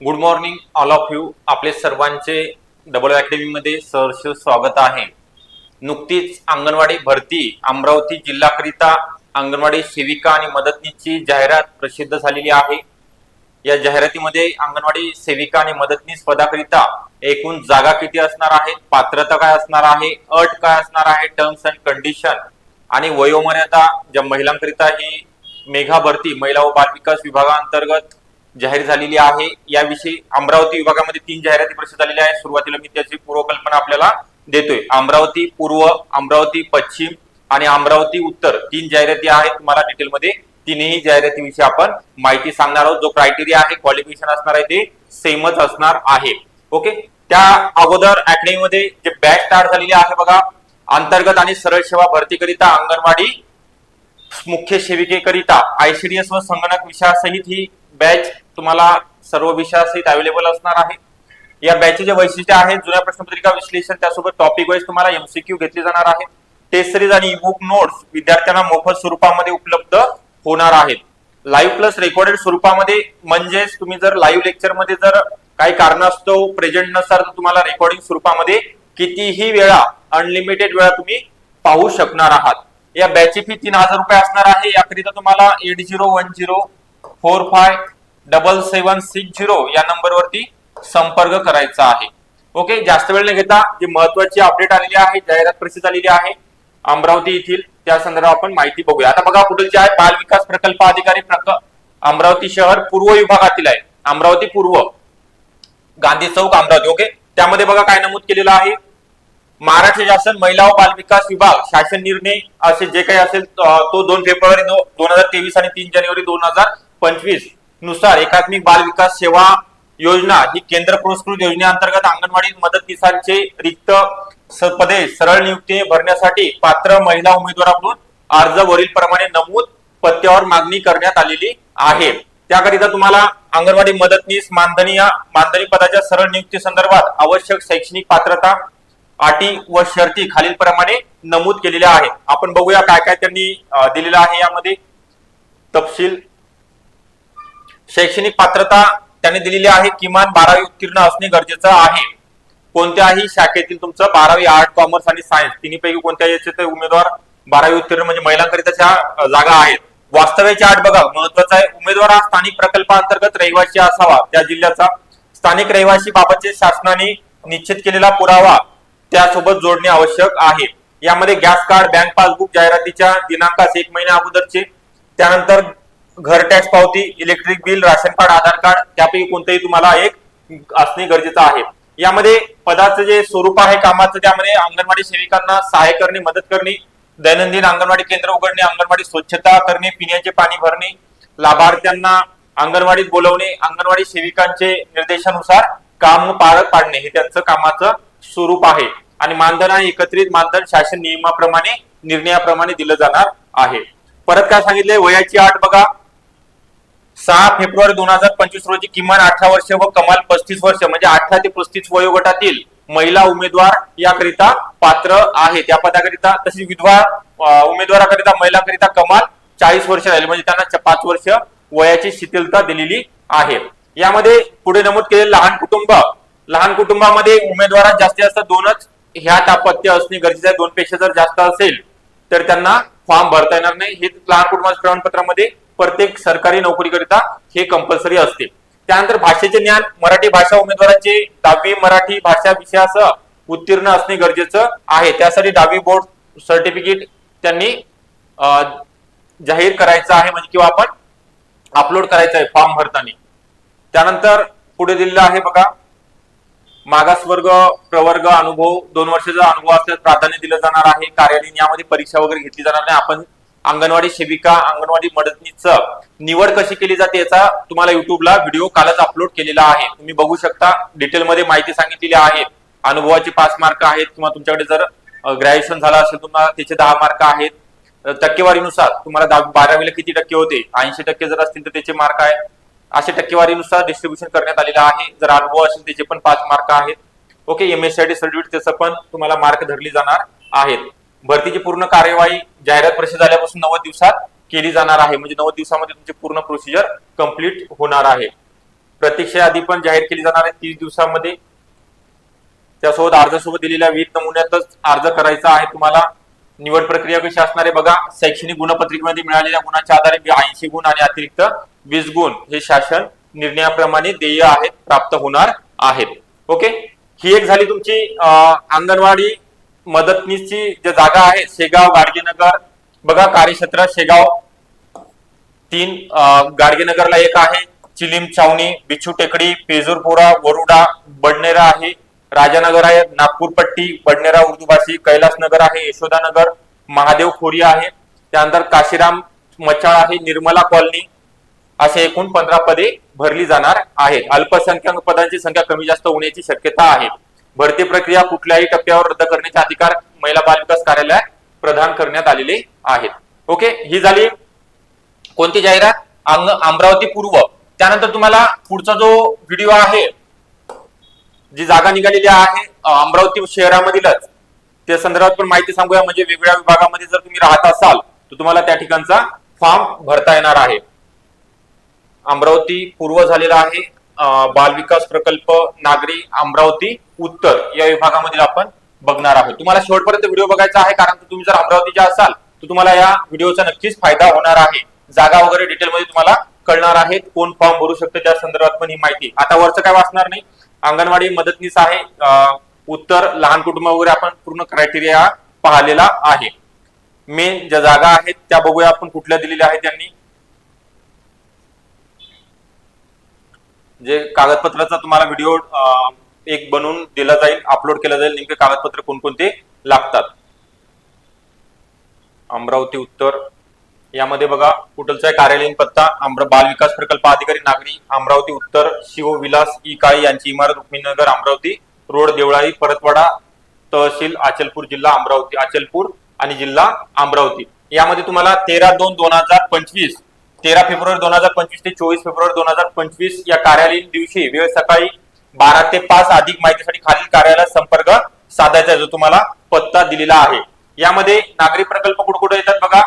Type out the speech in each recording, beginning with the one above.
Good morning all of you आपले सर्वांचे double अकॅडमीमध्ये सहर्ष स्वागत आहे. नुकतीच अंगणवाडी भरती अमरावती जिल्हाकरिता अंगणवाडी सेविका आणि मदतनीसची जाहिरात प्रसिद्ध झालेली आहे. या जाहिरातीमध्ये अंगणवाडी सेविका आणि मदतनीस पदाकरिता एकूण जागा किती असणार आहेत पात्रता काय असणार आहे अट काय असणार आहे टर्म्स अँड कंडिशन आणि वयोमर्यादा ज्या महिलांकरिता ही मेघा भरती महिला व बाल विकास जाहीर झालेली आहे. याविषयी अमरावती विभागामध्ये तीन जाहिराती प्रसिद्ध झालेल्या आहेत. सुरुवातीला मी त्याची पूर्वकल्पना आपल्याला देतोय. अमरावती पूर्व अमरावती पश्चिम आणि अमरावती उत्तर तीन जाहिराती आहेत. तुम्हाला डिटेलमध्ये तिन्ही जाहिरातीविषयी आपण माहिती सांगणार आहोत. जो क्रायटेरिया आहे क्वालिफिकेशन असणार आहे ते सेमच असणार आहे. ओके त्या अगोदर अकॅडमीमध्ये जे बॅच स्टार्ट झालेली आहे बघा अंतर्गत आणि सरळ सेवा भरतीकरिता अंगणवाडी मुख्य सेविकेकरिता आयसीडीएस व संगणक विषयासहित ही बॅच तुम्हाला सर्व विषयासहित अवेलेबल असणार आहे. या बॅचचे जे वैशिष्ट्य आहेत जुन्या प्रश्नपत्रिका विश्लेषण त्यासोबत टॉपिक वाईज तुम्हाला एमसीक्यू घेतली जाणार आहे. टेस्ट सिरीज आणि बुक नोट्स विद्यार्थ्यांना मोफत स्वरूपामध्ये उपलब्ध होणार आहेत. लाईव्ह प्लस रेकॉर्डेड स्वरूपामध्ये म्हणजेच तुम्ही जर लाईव्ह लेक्चरमध्ये जर काही कारणास्तव प्रेझेंट नसाल तर तुम्हाला रेकॉर्डिंग स्वरूपामध्ये कितीही वेळा अनलिमिटेड वेळा तुम्ही पाहू शकणार आहात. या बॅचची फी तीन हजार रुपये असणार आहे. याकरिता तुम्हाला eight zero one zero four five double seven six zero या नंबरवरती संपर्क करायचा आहे. ओके जास्त वेळ न घेता जी महत्वाची अपडेट आलेली आहे जाहिरात प्रसिद्ध आलेली आहे अमरावती येथील त्या संदर्भात आपण माहिती बघूया. आता बघा पुढील जे आहे बाल विकास प्रकल्प अधिकारी अमरावती शहर पूर्व विभागातील आहे. अमरावती पूर्व. गांधी चौक अमरावती ओके त्यामध्ये बघा काय नमूद केलेलं आहे. महाराष्ट्र शासन महिला व बाल विकास विभाग शासन निर्णय असे जे काही असेल तो दोन फेब्रुवारी दोन हजार तेवीस आणि तीन जानेवारी दोन हजार पंचवीस. नुसार एकात्मिक बाल विकास सेवा योजना ही केंद्र पुरस्कृत योजनेअंतर्गत अंगणवाडी मदतनीसांचे रिक्त पदे सरळ नियुक्ती भरण्यासाठी पात्र महिला उमेदवाराकडून अर्ज वरील प्रमाणे नमूद पत्त्यावर मागणी करण्यात आलेली आहे. त्याकरिता तुम्हाला अंगणवाडी मदतनीस मानधनी या मानधनी पदाच्या सरळ नियुक्ती संदर्भात आवश्यक शैक्षणिक पात्रता अटी व शर्ती खालील प्रमाणे नमूद केलेल्या आहेत. आपण बघूया काय काय त्यांनी दिलेलं आहे यामध्ये. तपशील. शैक्षणिक पात्रता त्यांनी दिलेली आहे. किमान बारावी उत्तीर्ण असणे गरजेचं आहे. कोणत्याही शाखेतील तुमचं बारावी आर्ट कॉमर्स आणि सायन्स तिन्हीपैकी कोणत्या याचे ते उमेदवार बारावी उत्तीर्ण म्हणजे महिलांकरिताच्या जागा आहेत. वास्तव्याची आठ बघा. महत्वाचं आहे उमेदवार हा स्थानिक प्रकल्पांतर्गत रहिवासी असावा. त्या जिल्ह्याचा स्थानिक रहिवासी बाबतचे शासनाने निश्चित केलेला पुरावा त्यासोबत जोडणे आवश्यक आहे. यामध्ये गॅस कार्ड बँक पासबुक जाहिरातीच्या दिनांकास एक महिन्या अगोदरचे त्यानंतर घर टॅक्स पावती electric bill ration card Aadhaar card त्यापैकी कोणतंही तुम्हाला एक असणे गरजेचं आहे. यामध्ये पदाचं जे स्वरूप आहे कामाचं त्यामध्ये अंगणवाडी सेविकांना सहाय्य करणे मदत करणे दैनंदिन अंगणवाडी केंद्र उघडणे अंगणवाडी स्वच्छता करणे पिण्याचे पाणी भरणे लाभार्थ्यांना अंगणवाडीत बोलवणे अंगणवाडी सेविकांचे निर्देशानुसार काम पार पाडणे हे त्यांचं कामाचं स्वरूप आहे. आणि मानधन आणि एकत्रित मानधन शासन नियमाप्रमाणे निर्णयाप्रमाणे दिलं जाणार आहे. परत काय सांगितलंय? वयाची आठ बघा. सहा फेब्रुवारी दोन हजार पंचवीस रोजी किमान अठरा वर्ष व कमाल पस्तीस वर्ष म्हणजे अठरा ते पस्तीस वयोगटातील महिला उमेदवार याकरिता पात्र आहे त्या पदाकरिता तसेच विधवा उमेदवाराकरिता महिलांकरिता कमाल चाळीस वर्ष राहील म्हणजे त्यांना पाच वर्ष वयाची शिथिलता दिलेली आहे. यामध्ये पुढे नमूद केलेले लहान कुटुंब लहान कुटुंबामध्ये उमेदवारात जास्तीत जास्त दोनच ह्या तापत्य असणे गरजेचं आहे. दोन पेक्षा जर जास्त असेल तर त्यांना फॉर्म भरता येणार नाही. हे लहान कुटुंबाच्या प्रमाणपत्रामध्ये प्रत्येक सरकारी नोकरीकरिता हे कंपल्सरी असते. त्यानंतर भाषेचे ज्ञान मराठी भाषा उमेदवाराचे दहावी मराठी भाषा विषयासह उत्तीर्ण असणे गरजेचं आहे. त्यासाठी दहावी बोर्ड सर्टिफिकेट त्यांनी जाहीर करायचं आहे म्हणजे किंवा आपण अपलोड करायचं आहे फॉर्म भरताना. त्यानंतर पुढे दिलेलं आहे बघा मागासवर्ग प्रवर्ग अनुभव दोन वर्षाचा अनुभव असल्यास प्राधान्य दिलं जाणार आहे. कार्यालयीन यामध्ये परीक्षा वगैरे घेतली जाणार नाही. आपण अंगणवाडी सेविका अंगणवाडी मदतनीस निवड कशी केली जाते याचा तुम्हाला युट्यूबला व्हिडिओ कालच अपलोड केलेला आहे. तुम्ही बघू शकता डिटेलमध्ये माहिती सांगितलेली आहे. अनुभवाचे पाच मार्क आहेत किंवा तुमच्याकडे जर ग्रॅज्युएशन झालं असेल तुम्हाला त्याचे दहा मार्क आहेत. टक्केवारीनुसार तुम्हाला बारावीला किती टक्के होते? ऐंशी टक्के जर असतील तर त्याचे मार्क आहे असे टक्केवारीनुसार डिस्ट्रीब्युशन करण्यात आलेलं आहे. जर अनुभव असेल त्याचे पण पाच मार्क आहेत. Okay M S I T certificate त्याचं पण तुम्हाला मार्क धरली जाणार आहेत. भरतीची पूर्ण कार्यवाही जाहिरात प्रसिद्ध झाल्यापासून नव्वद दिवसात केली जाणार आहे. म्हणजे नव्वद दिवसामध्ये तुमची पूर्ण प्रोसिजर कंप्लीट होणार आहे. प्रतीक्षा यादी पण जाहीर केली जाणार आहे तीस दिवसामध्ये. त्यासोबत अर्जासोबत दिलेल्या विविध नमुन्यातच अर्ज करायचा आहे तुम्हाला. निवड प्रक्रिया कशी असणार आहे बघा. शैक्षणिक गुणपत्रिकेमध्ये मिळालेल्या गुणाच्या आधारे ऐंशी गुण आणि अतिरिक्त वीस गुण हे शासन निर्णयाप्रमाणे देय आहेत प्राप्त होणार आहेत. ओके? ही एक झाली तुमची अंगणवाडी मदतनीसची जे जागा आहे शेगाव गाडगेनगर बघा कार्यक्षेत्र शेगाव तीन गाडगेनगरला एक आहे चिलीम छावणी बिच्छू टेकडी पेजूरपोरा वरुडा बडनेरा आहे राजानगर आहे नागपूर पट्टी बडनेरा उर्दूभाषी कैलासनगर आहे यशोदानगर महादेव खोरी आहे त्यानंतर काशीराम मचाळ आहे निर्मला कॉलनी असे एकूण पंधरा पदे भरली जाणार आहेत. अल्पसंख्याक पदांची संख्या कमी जास्त होण्याची शक्यता आहे. भरती प्रक्रिया कुठल्याही टप्प्यावर रद्द करण्याचे अधिकार महिला बालविकास कार्यालय कार्यालयात प्रदान करण्यात आलेले आहेत. ओके ही झाली कोणती जाहिरात? अमरावती पूर्व त्यानंतर तुम्हाला पुढचा जो व्हिडिओ आहे जी जागा निघालेली आहे अमरावती शहरामधीलच त्या संदर्भात पण माहिती सांगूया. म्हणजे वेगवेगळ्या विभागामध्ये जर तुम्ही राहत असाल तर तुम्हाला त्या ठिकाणचा फॉर्म भरता येणार आहे. अमरावती पूर्व झालेला आहे. बालविकास बाल विकास प्रकल्प नागरी अमरावती उत्तर या विभागामधील आपण बघणार आहोत. तुम्हाला शेवटपर्यंत व्हिडिओ बघायचा आहे कारण तुम्ही जर अमरावतीच्या असाल तर तुम्हाला या व्हिडिओचा नक्कीच फायदा होणार आहे. जागा वगैरे डिटेलमध्ये तुम्हाला कळणार आहेत कोण फॉर्म भरू शकतो त्या संदर्भात पण ही माहिती. आता वरचं काय वाचणार नाही? अंगणवाडी मदतनीस आहे उत्तर लहान कुटुंब वगैरे आपण पूर्ण क्रायटेरिया पाहिलेला आहे. मेन ज्या जागा आहेत त्या बघूया आपण कुठल्या दिलेल्या आहेत त्यांनी. जे कागदपत्राचा तुम्हाला व्हिडिओ एक बनवून दिला जाईल अपलोड केला जाईल नेमके कागदपत्र कोणकोणते लागतात. अमरावती उत्तर. यामध्ये बघा कुठलचा कार्यालयीन पत्ता? आम्र बाल विकास प्रकल्प अधिकारी नागरी अमरावती उत्तर शिव विलास ई काळे यांची इमारत रुक्मिणीनगर अमरावती रोड देवळाई परतवाडा तहसील अचलपूर जिल्हा अमरावती अचलपूर आणि जिल्हा अमरावती. यामध्ये तुम्हाला तेरा दोन दोन हजार पंचवीस तेरा फेब्रुवारी दोन हजार पंचवीस ते चोवीस फेब्रुवारी दोन हजार पंचवीस या कार्यालयीन दिवशी वेळ सकाळी बारा ते पाच अधिक माहितीसाठी खालील कार्यालयात संपर्क साधायचा जो तुम्हाला पत्ता दिलेला आहे. यामध्ये नागरी प्रकल्प कुठे कुठे येतात बघा.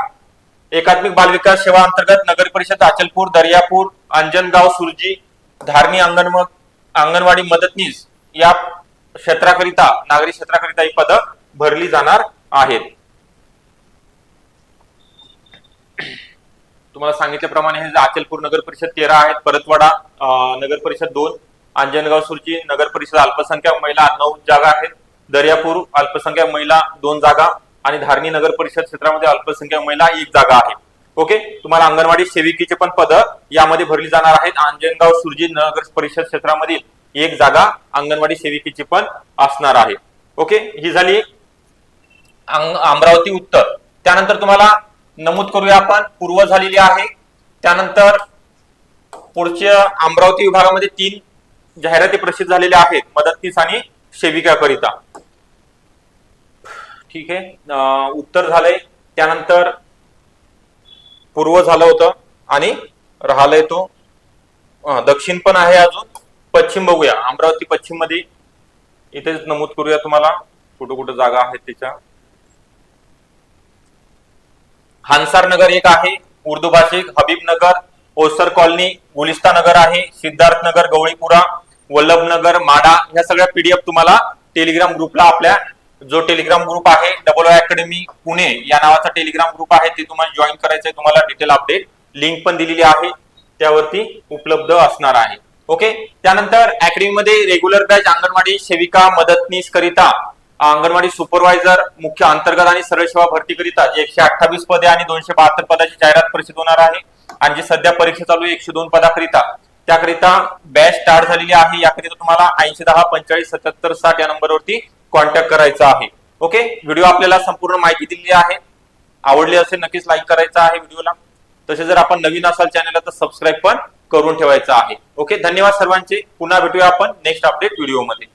एकात्मिक बालविकास सेवा अंतर्गत नगर परिषद अचलपूर दर्यापूर अंजनगाव सुरजी धारणी अंगण अंगणवाडी मदतनीस या क्षेत्राकरिता नागरी क्षेत्राकरिता ही पदं भरली जाणार आहेत. तुम्हाला सांगितल्याप्रमाणे हे अचलपूर नगर परिषद तेरा आहेत परतवाडा नगर परिषद दोन अंजनगाव सुरजी नगर परिषद अल्पसंख्याक महिला नऊ जागा आहेत दर्यापूर अल्पसंख्याक महिला दोन जागा आणि धारणी नगर परिषद क्षेत्रामध्ये अल्पसंख्याक महिला एक जागा आहे. ओके? तुम्हाला अंगणवाडी सेविकेचे पण पद यामध्ये भरली जाणार आहेत. अंजनगाव सुरजी नगर परिषद क्षेत्रामधील एक जागा अंगणवाडी सेविकेची पण असणार आहे. ओके? ही झाली अमरावती उत्तर. त्यानंतर तुम्हाला नमूद करूया आपण. पूर्व झालेली आहे. त्यानंतर पुढच्या अमरावती विभागामध्ये तीन जाहिराती प्रसिद्ध झालेल्या आहेत. मदतनीस आणि सेविकाकरिता. ठीक आहे. उत्तर झालंय. त्यानंतर पूर्व झालं होतं आणि राहिलंय तो. दक्षिण पण आहे अजून. पश्चिम बघूया. अमरावती पश्चिममध्ये इथेच नमूद करूया तुम्हाला. कुठं कुठं जागा आहेत त्याच्या. हानसार नगर एक आहे उर्दू भाषिक हबीब नगर ओसर कॉलनी गुलिस्ता नगर आहे सिद्धार्थ नगर गवळीपुरा वल्लभ नगर माडा ह्या सगळ्या पीडीएफ तुम्हाला टेलिग्राम ग्रुपला आपल्या जो टेलिग्राम ग्रुप आहे डबल अकॅडमी पुणे या नावाचा टेलिग्राम ग्रुप आहे ते तुम्हाला जॉईन करायचंय तुम्हाला डिटेल अपडेट लिंक पण दिलेली आहे त्यावरती उपलब्ध असणार आहे. ओके त्यानंतर अकॅडमीमध्ये रेग्युलर बॅच अंगणवाडी सेविका मदतनीस करिता अंगणवाडी सुपरवायझर मुख्य अंतर्गत आणि सरळ सेवा भरती करिता जे एकशे अठ्ठावीस पदे आणि दोनशे बहात्तर पदाची जाहिरात प्रसिद्ध होणार आहे आणि जी सध्या परीक्षा चालू आहे एकशे दोन पदाकरिता. त्याकरिता बॅच स्टार्ट झालेली आहे. याकरिता तुम्हाला ऐंशी दहा पंचेचाळीस सत्याहत्तर साठ या नंबरवरती कॉन्टॅक्ट करायचा आहे. ओके व्हिडिओ आपल्याला संपूर्ण माहिती दिलेली आहे. आवडली असेल नक्कीच लाईक करायचा आहे व्हिडिओला तसे जर आपण नवीन असाल चॅनलला तर सबस्क्राईब पण करून ठेवायचं आहे. ओके धन्यवाद सर्वांचे. पुन्हा भेटूया आपण नेक्स्ट अपडेट व्हिडिओमध्ये